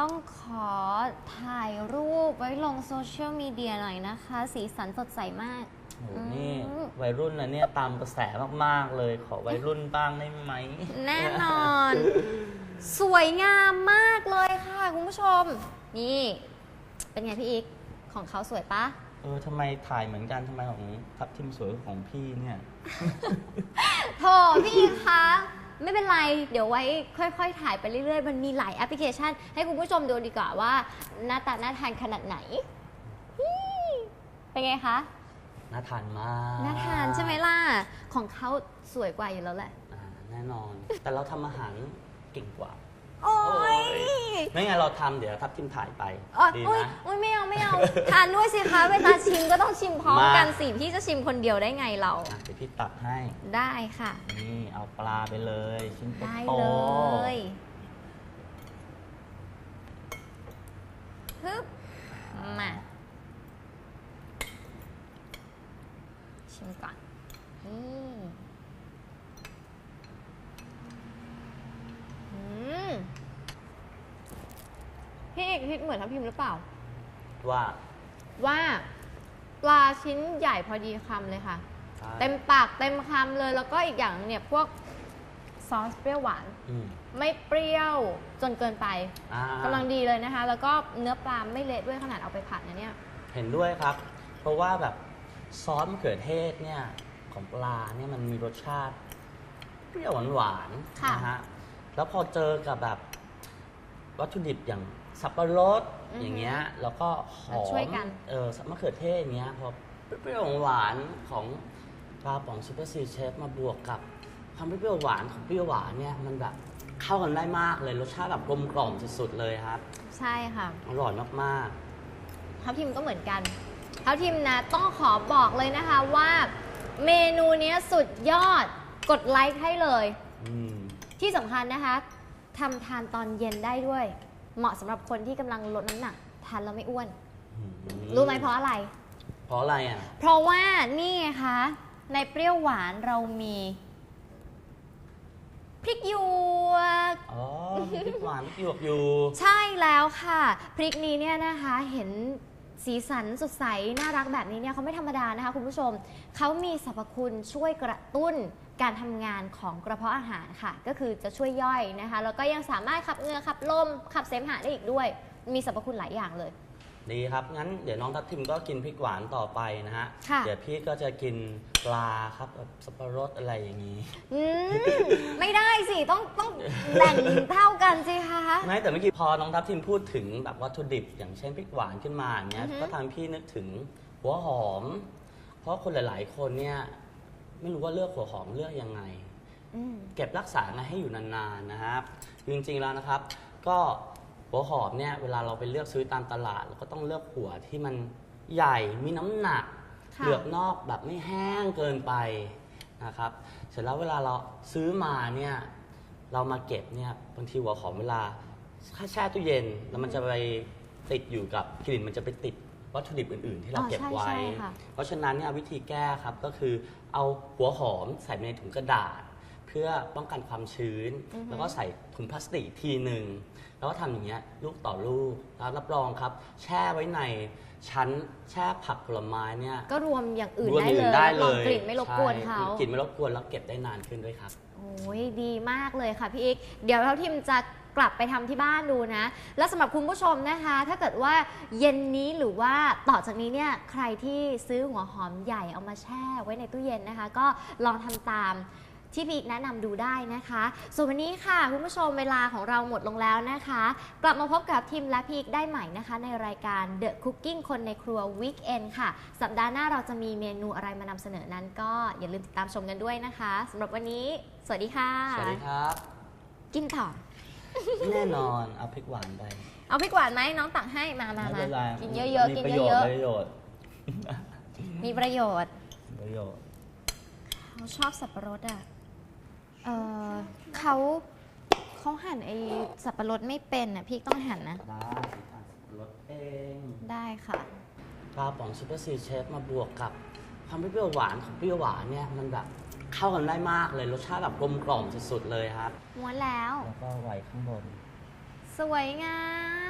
ต้องขอถ่ายรูปไว้ลงโซเชียลมีเดียหน่อยนะคะ สีสันสดใสมาก โอ้โหนี่อืม วัยรุ่นนะเนี่ยตามกระแสมากๆเลย ขอวัยรุ่นบ้างได้ไหม แน่นอน สวยงามมากเลยค่ะคุณผู้ชม นี่ เป็นไงพี่อีก ของเขาสวยปะ เออทำไมถ่ายเหมือนกันทำไมของทับทิมสวยกว่าของพี่เนี่ย โถพี่อีกคะ ไม่เป็นไร เดี๋ยวไว้ค่อยๆ ถ่ายไปเรื่อยๆ มันมีหลายแอปพลิเคชัน ให้คุณผู้ชมดูดีกว่าว่าหน้าตาน่าทานขนาดไหนนี่เป็นไงคะ น่าทานมากน่าทานใช่ไหมล่ะ ของเขาสวยกว่าอยู่แล้วแหละ อ่าแน่นอน แต่เราทำอาหารเก่งกว่า โอ้ยไม่งั้นเราทำเดี๋ยวทับทิมถ่ายไปอ๋อดีอุ้ยนะอุ้ยไม่เอาไม่เอา ทานด้วยสิคะเวลาชิมก็ต้องชิมพร้อมมากันสิพี่จะชิมคนเดียวได้ไงเรา อะเดี๋ยวพี่ตักให้ ได้ค่ะ นี่เอาปลาไปเลย ชิ้นโตได้ๆเลยฮึบมา ชิมก่อนนี่อืมพี่เอก คิดเหมือนทัพพิมพ์หรือเปล่า ว่าว่าปลาชิ้นใหญ่พอดีคำเลยค่ะ เต็มปากเต็มคำเลยแล้วก็อีกอย่างเนี่ยพวกซอสเปรี้ยวหวาน อืมไม่เปรี้ยวจนเกินไปอ่ากำลังดีเลยนะคะ แล้วก็เนื้อปลาไม่เละด้วยขนาดเอาไปผัดนะเนี่ย เห็นด้วยครับ เพราะว่าแบบซอสมะเขือเทศเนี่ยของปลาเนี่ยมันมีรสชาติ เปรี้ยวหวานค่ะๆนะฮะแล้วพอเจอกับแบบวัตถุดิบอย่าง สับปะรดอือฮึอย่างเงี้ยแล้วก็หอช่วยมกันเออมะเขือเทศอย่างเงี้ยพอเปรี้ยวๆหวานๆของปลาป๋องซูเปอร์ซีเชฟมาบวกกับความเปรี้ยวหวานของเปรี้ยวหวานเนี่ยมันแบบเข้ากันได้มากเลยรสชาติแบบกลมกล่อมสุดๆเลยครับใช่ค่ะอร่อยมากทัพทิมก็เหมือนกันทัพทิมนะต้องขอบอกเลยนะคะว่าเมนูเนี้ยสุดยอดกดไลค์ให้เลยๆอืมที่สำคัญนะคะทำทานตอนเย็นได้ด้วย เหมาะสำหรับคนที่กำลังลดน้ำหนักทานแล้วไม่อ้วน รู้ไหมเพราะอะไร เพราะอะไรอะ เพราะว่านี่ไงคะ ในเปรี้ยวหวานเรามีพริกหยวก อ๋อพริกหวานพริกหยวกอยู่ใช่แล้วค่ะ พริกนี้เนี่ยนะคะเห็นสีสันสดใส น่ารักแบบนี้เนี่ยเขาไม่ธรรมดานะคะคุณผู้ชม เขามีสรรพคุณช่วยกระตุ้น การทำงานของกระเพาะอาหารค่ะ ก็คือจะช่วยย่อยนะคะ แล้วก็ยังสามารถขับเหงื่อขับลมขับเสมหะได้อีกด้วย มีสรรพคุณหลายอย่างเลย ดีครับ งั้นเดี๋ยวน้องทัพทิมก็กินพริกหวานต่อไปนะฮะ ค่ะ เดี๋ยวพี่ก็จะกินปลาครับแบบสับปะรดอะไรอย่างนี้ อืม ไม่ได้สิ ต้องต้องแบ่งเท่ากันสิคะ ไม่แต่เมื่อกี้พอน้องทัพทิมพูดถึงแบบวัตถุดิบ อย่างเช่นพริกหวานขึ้นมาอย่างเงี้ยอือฮึก็ทำให้พี่นึกถึงหัวหอม เพราะคนหลาย ๆ คนเนี่ย ไม่รู้ว่าเลือกหัวหอมเลือกยังไง อืม เก็บรักษาไงให้อยู่นานๆนะครับจริงๆแล้วนะครับ ก็หัวหอมเนี่ยเวลาเราไปเลือกซื้อตามตลาดเราก็ต้องเลือกหัวที่มันใหญ่มีน้ำหนักค่ะ เปลือกนอกแบบไม่แห้งเกินไปนะครับ เสร็จแล้วเวลาเราซื้อมาเนี่ยเรามาเก็บเนี่ยบางทีหัวหอมเวลาถ้าแช่ตู้เย็นแล้วมันจะไปติดอยู่กับกลิ่นมันจะไปติด วัตถุดิบอื่น ๆ ที่เราอ๋อเก็บใช่ไว้ใช่ค่ะเพราะฉะนั้นเนี่ยวิธีแก้ครับก็คือเอาหัวหอมใส่ในถุงกระดาษ เพื่อป้องกันความชื้นอือฮึแล้วก็ใส่ถุงพลาสติกอีกทีหนึ่งแล้วก็ทำอย่างเงี้ยลูกต่อลูกแล้วรับรองครับ แช่ไว้ในชั้นแช่ผักผลไม้เนี่ยก็รวมอย่างอื่นรวมได้อย่างเลยได้รับเลรองยกลิ่นไม่รบกวนเขาใช่กลิ่นไม่รบกวนแล้วเก็บได้นานขึ้นด้วยครับโอ้ยดีมากเลยค่ะพี่อีกเดี๋ยวเราทิมจะ กลับไปทำที่บ้านดูนะ แล้วสำหรับคุณผู้ชมนะคะ ถ้าเกิดว่าเย็นนี้หรือว่าต่อจากนี้เนี่ยใครที่ซื้อหัวหอมใหญ่เอามาแช่ไว้ในตู้เย็นนะคะ ก็ลองทำตามที่พี่อีกแนะนำดูได้นะคะ ส่วนวันนี้ค่ะ คุณผู้ชมเวลาของเราหมดลงแล้วนะคะ กลับมาพบกับทีมและพีกได้ใหม่นะคะ ในรายการ The Cooking คนในครัว Weekend ค่ะ สัปดาห์หน้าเราจะมีเมนูอะไรมานำเสนอนั้น ก็อย่าลืมติดตามชมกันด้วยนะคะสำหรับวันนี้ สวัสดีค่ะ สวัสดีครับ กินต่อ แน่นอนเอาพริกหวานไปเอาพริกหวานไหมน้องตักให้มามาไม่มาเป็นไรกินเยอะๆมีกินประโยชเยน์อะประโยชน์ๆมีประโยชน์ประโยชน์เขาชอบสับปะรดอะเออเขาเขาหั่นไอสับปะรดไม่เป็นอะพี่ต้องหั่นนะ ได้อะรสเองได้ค่ะ ปลาป๋องซูเปอร์ซีเชฟมาบวกกับความเปรี้ยวหวานของเปรี้ยวหวานเนี่ยมันแบบ เข้ากันได้มากเลยรสชาติแบบกลมกล่อมสุดๆเลยครับม้วนแล้ว แล้วก็ไว้ข้างบน สวยงาม